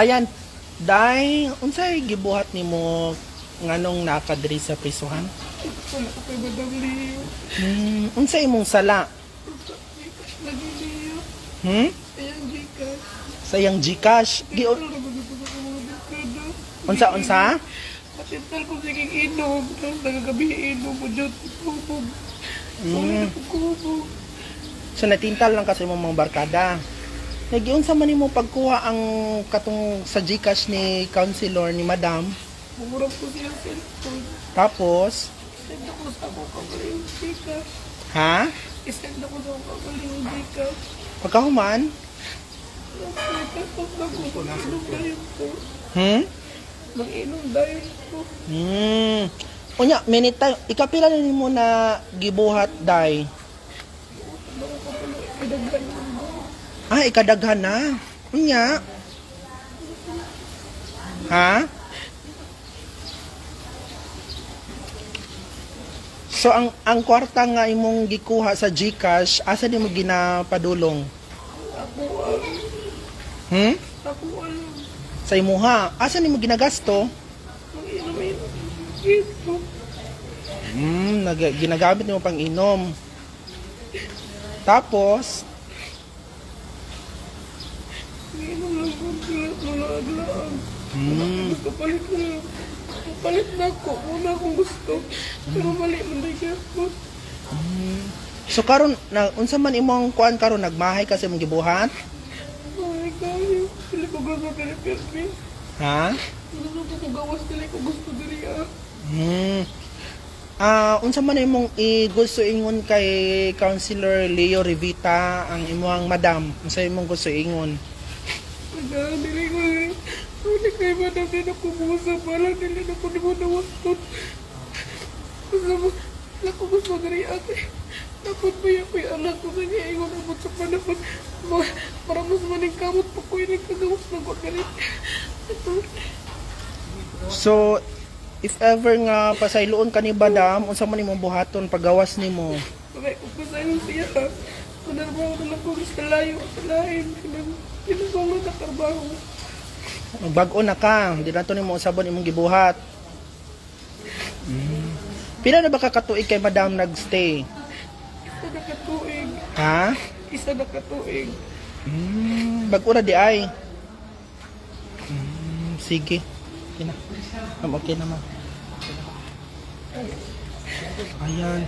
Ayan, dai unsay gibuhat nimo nganong nakadiri sa prisuhan? Wala ko kay Madam Leo. Hmm, unsay imong sala? Lagi Leo. Hmm? Ayan, Jika. Sayang Gcash. Gi unsa unsa? Patintal ko sige. Tapos nagagabi inom mo dyan. Kubog. Po kubog. So natintal lang kasi imong mga barkada. Nagiunsa man nimo pagkuha ang katong sa Gcash ni counselor ni Madam. Bumurap ko siya sa cellphone. Tapos, Send ako sa ako kagaling Jika. ha? Isend ako sa ako kagaling Jika. Pagkahuman? Hmm? Mag-inom dahil ko. Hmm. Unya, minute tayo. Ikapila na nimo na gibuhat dai. Bago ko pala pinagdan mo. Ah, ikadaghan na. Unya. Ha? So ang ang kwarta nga imong gikuha sa GCash, asa di mo ginapadulong? Hmm? Sa imuha, asa ni mo ginagasto? Hmm, nag, ginagamit mo pang inom. Tapos, Mag-inom lang sila Gusto palit na. Palit na ako. Muna akong gusto. Pero mali man na ako. so karon na unsa man imong kuan karon nagmahay kasi mong gibuhat? Ay, kayo. Pili ko gusto dili permi. Ha? Gusto ko gawas dili ko gusto dili ah. Hmm. Ah, unsa man imong i-gusto ingon kay Councilor Leo Rivita ang imong madam? Unsa imong gusto ingon? Kaya dili ko eh. Kayo ba na din ako busa pala. Dili na ko di mo nawastot. Gusto mo. Ako gusto dili ate. Dapat ba yung may anak ko sa niya ingon abot sa. Ma, para mas maning kamot pa ko yung nagkagawas ng ko. So, if ever nga pasayloon ka ni madam, unsa man imong buhaton paggawas nimo? Pa sa'yo siya ha? Manarbaho na lang ko sa layo sa lain. Pinagawang na trabaho. Bag-o na ka, di na to nimo usabon imong gibuhat. Hmm. Pila na ba ka katuig kay madam nagstay? Isa na katuig. Ha? Isa na katuig. Hmm, bag-o na di ay. Hmm, sige. Okay na. Ma'am, okay na ma'am. Ayan.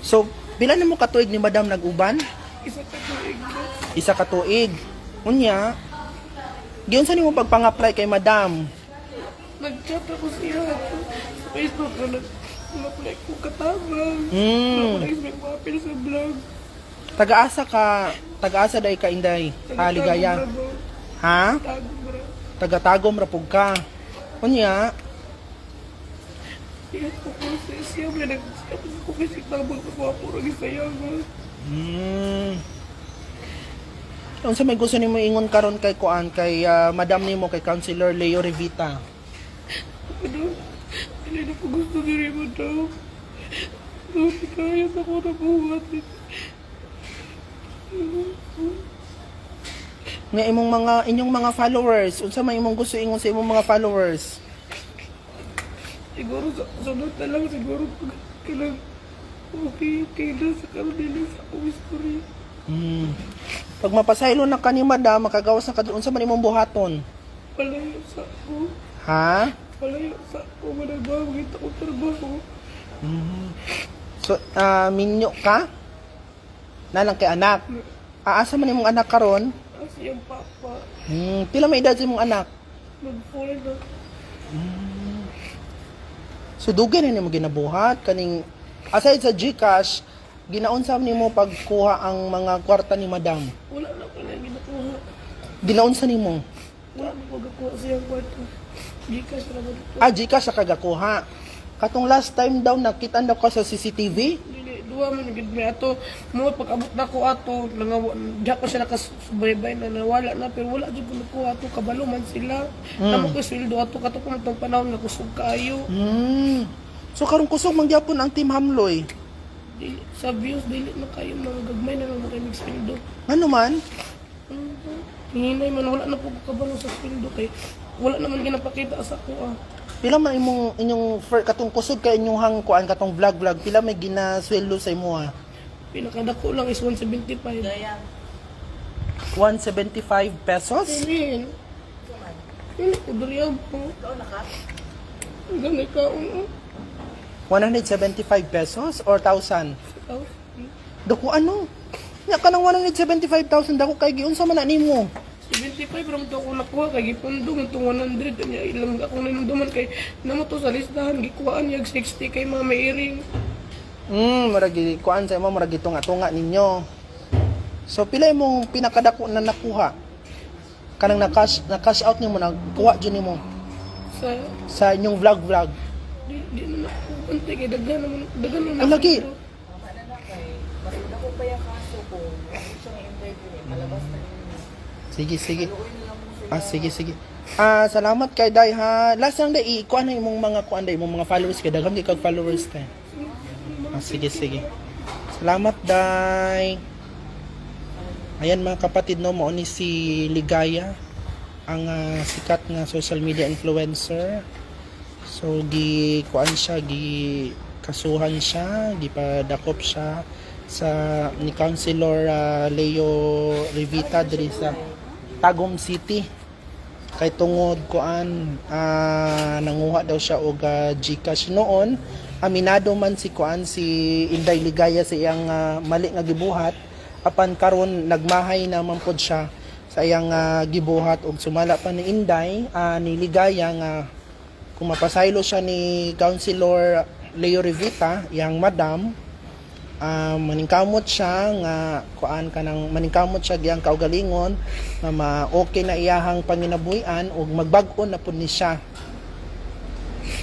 So, pila na mo katuig ni madam nag-uban? Isa katuig. Isa katuig. Unya, giyon sa nimo pagpang-apply kay madam? Nag-chat ako siya sa Facebook na nag apply ko katabang. Hmm. Yung mapil sa vlog. Taga-asa ka, taga-asa day ka inday. Haligaya. Ha? Taga-tagom rapog ka. Unya, Iyan ko po sa siya. May nag-chat ko kasi tabang sa mga puro gisayaman. hmm. Unsa may gusto nimo ingon karon kay kuan kay ah, madam nimo kay Councilor Leo Rivita? Ano? Hindi na po gusto diri mo daw. Hindi kaya sa ko na buhat. Nga imong mga inyong mga followers, unsa may imong gusto ingon sa imong mga followers? Siguro sa sunod na lang siguro pag kailang okay, okay na sa kanila sa akong istorya. Hmm. Pag mapasaylo na ka ni madam, makagawas na ka doon sa man imong buhaton. Palayo sa ako. Ha? Palayo sa ako. Managbawa kita ko trabaho. So, ah, minyo ka? Nalang kay anak. Aasa man imong anak karon? Kasi yung papa, Hmm, pila may edad imong anak? nag-fall na. So dugay na nimo ginabuhat kaning aside sa GCash, ginaunsa nimo pagkuha ang mga kwarta ni madam. Wala na ko lang ginakuha. Ginaunsa nimo? Wala na ko gakuha siyang kwarto. Gikas na ito. Ah, GCash sa kagakuha. Katong last time daw nakita na ko sa CCTV. Duwa man gid may ato. Mo pag abot na ko ato, nangawa, diha ko siya nakasubaybay na nawala na pero wala jud ko ato kabalo man sila. Tamo ko sweldo ato kato ko matong panahon nga kusog kaayo. Hmm. So karon kusog man gyapon ang team Hamloy. Dili, sa views dili na kayo mga gagmay na lang mo kayo sweldo. Ano man? Mhm. Hinay man, wala na po ko kabalo sa sweldo kay wala naman ginapakita sa ako ah. Pila man imong inyong fir, katong kusog kay inyong hang kuan katong vlog vlog pila may ginasweldo sa imo ha? Pinakadako lang is 175. 175 pesos? Amen. Hindi ko dali po. Ganay ka, ano? 175 pesos or 1,000? Ikaw? Dako ano? Nya ka ng 175,000 dako kay giunsa man na nimo? 75 ram to ako nakuha kay gipundong itong 100 nya ilang akong nanunduman kay namo to sa listahan gikuhaan yag 60 kay Mama Iring. Hmm, murag gi- kuan sa imo murag tunga-tunga ninyo. So pila imong pinakadako na nakuha? Kanang na cash na cash out nimo nakuha jud nimo Sa sa inyong vlog vlog. di, di na nakuha kay daghan naman daghan naman. Ang lagi. Ako pa yung kaso ko, ano siyang interview eh, palabas na. Sige, sige. Ah, sige, sige. Ah, salamat kay Day ha. Last lang day, kuan na imong mga kuan day, imong mga followers kay daghang kay kag followers kay. Ah, sige, sige. Salamat Day. Ayan mga kapatid no, mo ni si Ligaya ang ah, sikat nga social media influencer. So gi kuan siya, gi kasuhan siya, gipadakop siya sa ni Councilor ah, Leo Rivita diri sa Tagum City. Kay tungod kuan ah, nanguha daw siya og ah, GCash. Noon aminado man si kuan si Inday Ligaya sa iyang ah, mali nga gibuhat. Apan karon nagmahay naman pod siya sa iyang ah, gibuhat. Og sumala pa ni Inday ah, ni Ligaya nga kung mapasaylo siya ni Councilor Leo Rivita iyang madam ah, maningkamot siya nga kuan kanang maningkamot siya giyang kaugalingon nga ma okay na iyahang panginabuhian ug magbag-o na pud ni siya.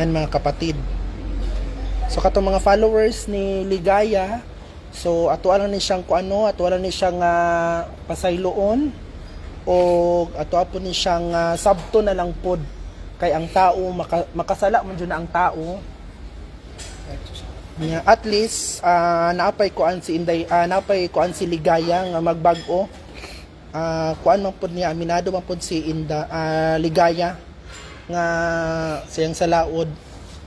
Yan mga kapatid. So katong mga followers ni Ligaya so ato lang ni siyang kuano ato lang ni siyang ah, pasayloon o ato po ni siyang ah, sabto na lang pod. Kay ang tao maka, makasala man na ang tao Nya at least ah, naapay kuan si Inday ah, naapay kuan si Ligaya nga magbag-o. Ah, kuan man pud niya aminado man pud si Inda ah, Ligaya nga siyang sa laod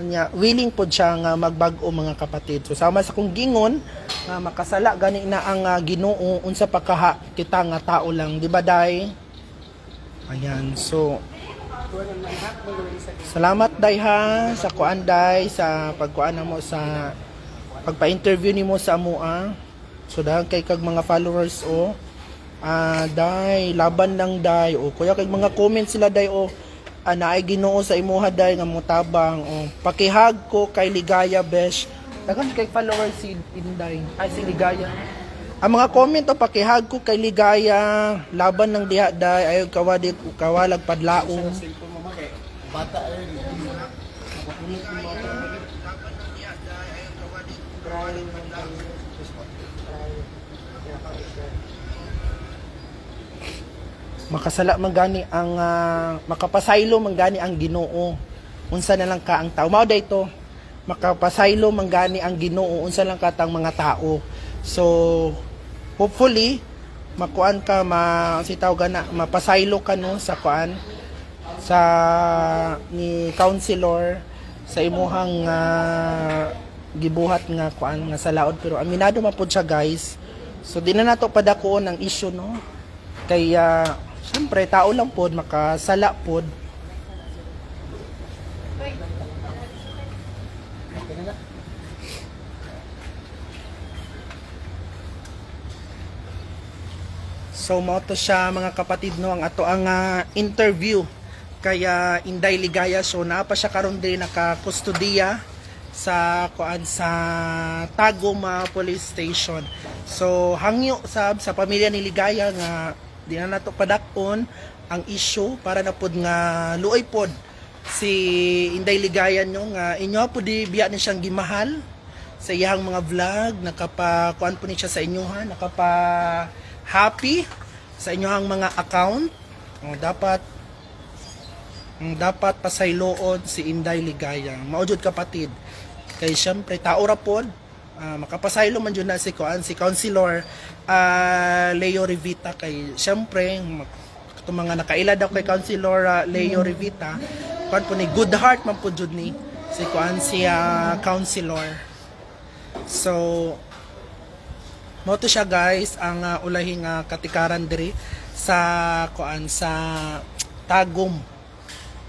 nya willing pud siya nga magbag-o mga kapatid. So sama sa kong gingon nga makasala gani na ang ah, Ginoo unsa pa kaha kita nga tao lang, di ba day? Ayan, so Salamat day ha sa kuan day sa pagkuan mo sa pagpa-interview nimo sa amoa. So dahil kay kag mga followers o ah day laban lang day o kuya kay mga comment sila day o ah, naay Ginoo sa imuha day nga motabang o pakihag ko kay Ligaya Besh. Dagan kay followers si Inday ay si Ligaya. Ang mga comment o pakihag ko kay Ligaya laban ng diha day ayo kawadi kawalag padlaong. makasala man gani ang ah, makapasaylo man gani ang Ginoo. Unsa na lang ka ang tao. Mao dayto makapasaylo man gani ang Ginoo. Unsa lang ka tang mga tao. So hopefully makuan ka ma sitaw gana mapasaylo ka no sa kuan sa ni counselor sa imuhang ah, gibuhat nga kuan nga sa laod. Pero aminado man pud siya guys. So di na nato padako ng issue no? Kaya syempre tao lang pod makasala pod So mo to siya mga kapatid no? Ang ato ang ah, interview. Kaya Inday Ligaya. So naa pa siya karon din naka-kustudiya sa kuan sa Taguma Police Station. So hangyo sab sa pamilya ni Ligaya nga di na nato padakon ang issue para na pod nga luoy pod si Inday Ligaya nyo nga inyo po di biya ni siyang gimahal sa iyang mga vlog nakapa kuan po ni siya sa inyo ha? Nakapa happy sa inyong mga account. O, dapat mm, dapat pasayloon si Inday Ligaya. Maujud kapatid. Kay syempre tao ra pod ah, makapasaylo man jud na si kuan si Councilor ah, Leo Rivita. Kay syempre kato mga nakaila daw kay Councilor ah, Leo Rivita. Kuan po ni good heart man po jud ni si kuan si ah, Councilor so mo siya guys ang ah, ulahing ah, katikaran diri sa kuan sa Tagum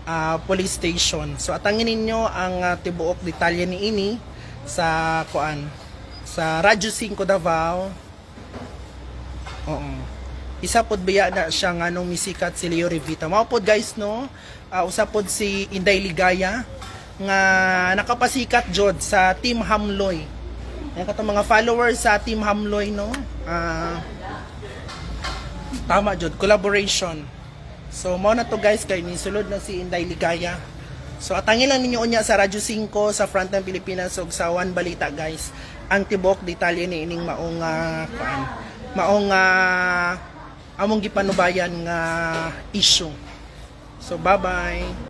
ah, police station. So atangin ninyo ang ah, tibuok detalye ni ini sa kuan sa Radyo 5 Davao. Oo. Isa pod biya na siya nga nung misikat si Leo Rivita. Mao pod guys no. Ah, usa pod si Inday Ligaya nga nakapasikat jod sa Team Hamloy. Yan kato mga followers sa Team Hamloy no. Ah tama jud collaboration. So mao na to guys kay ni sulod na si Inday Ligaya. So atangin lang ninyo unya sa Radyo 5 sa Front ng Pilipinas ug sa One Balita guys. Ang tibok detalye ni ining maong ah, kuan. Maong ah, among gipanubayan nga issue. So bye-bye.